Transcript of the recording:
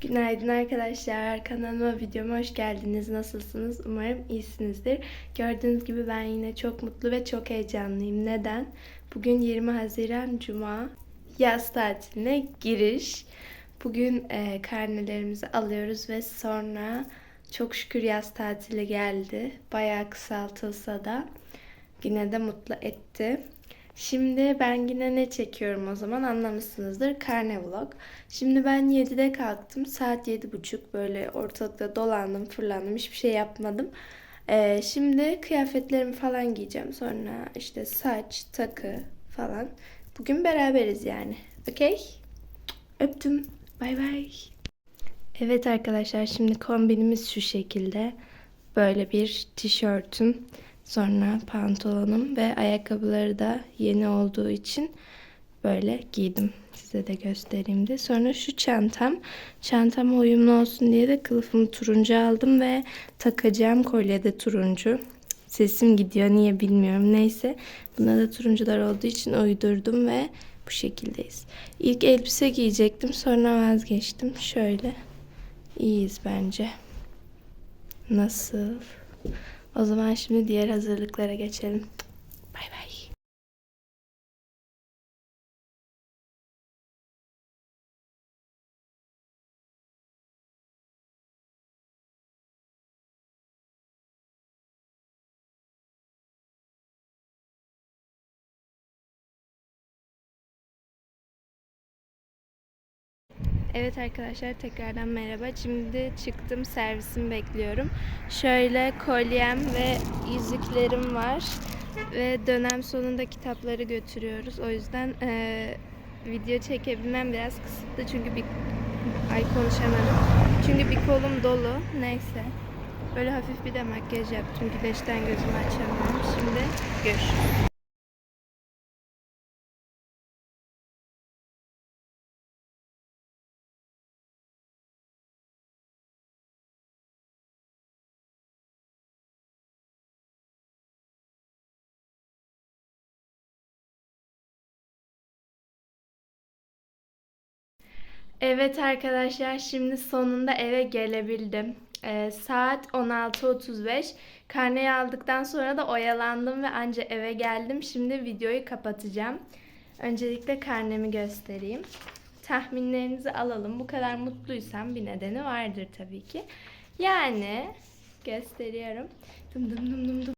Günaydın arkadaşlar. Kanalıma videoma hoş geldiniz. Nasılsınız? Umarım iyisinizdir. Gördüğünüz gibi ben yine çok mutlu ve çok heyecanlıyım. Neden? Bugün 20 Haziran Cuma. Yaz tatiline giriş. Bugün e, karnelerimizi alıyoruz ve sonra çok şükür yaz tatili geldi. Bayağı kısaltılsa da yine de mutlu etti. Şimdi ben yine ne çekiyorum o zaman anlamışsınızdır. Karne vlog. Şimdi ben 7'de kalktım. Saat 7.30 böyle ortalıkta dolandım fırlandım. Hiçbir şey yapmadım. Ee, şimdi kıyafetlerimi falan giyeceğim. Sonra işte saç, takı falan. Bugün beraberiz yani. Okey? Öptüm. Bay bay. Evet arkadaşlar şimdi kombinimiz şu şekilde. Böyle bir tişörtüm. Sonra pantolonum ve ayakkabıları da yeni olduğu için böyle giydim. Size de göstereyim de. Sonra şu çantam. Çantama uyumlu olsun diye de kılıfımı turuncu aldım ve takacağım kolye de turuncu. Sesim gidiyor niye bilmiyorum. Neyse. Buna da turuncular olduğu için uydurdum ve bu şekildeyiz. İlk elbise giyecektim. Sonra vazgeçtim. Şöyle. İyiyiz bence. Nasıl? O zaman şimdi diğer hazırlıklara geçelim. Evet arkadaşlar tekrardan merhaba. Şimdi çıktım servisimi bekliyorum. Şöyle kolyem ve yüzüklerim var. Ve dönem sonunda kitapları götürüyoruz. O yüzden eee, video çekebilmem biraz kısıtlı. Çünkü bir... Ay konuşamadım. Çünkü bir kolum dolu. Neyse. Böyle hafif bir de makyaj yaptım. Güneşten gözümü açamıyorum. Şimdi görüşürüz. Evet arkadaşlar şimdi sonunda eve gelebildim. Ee, saat 16.35. Karneyi aldıktan sonra da oyalandım ve anca eve geldim. Şimdi videoyu kapatacağım. Öncelikle karnemi göstereyim. Tahminlerinizi alalım. Bu kadar mutluysam bir nedeni vardır tabii ki. Yani gösteriyorum. Dım dım dım dım dım.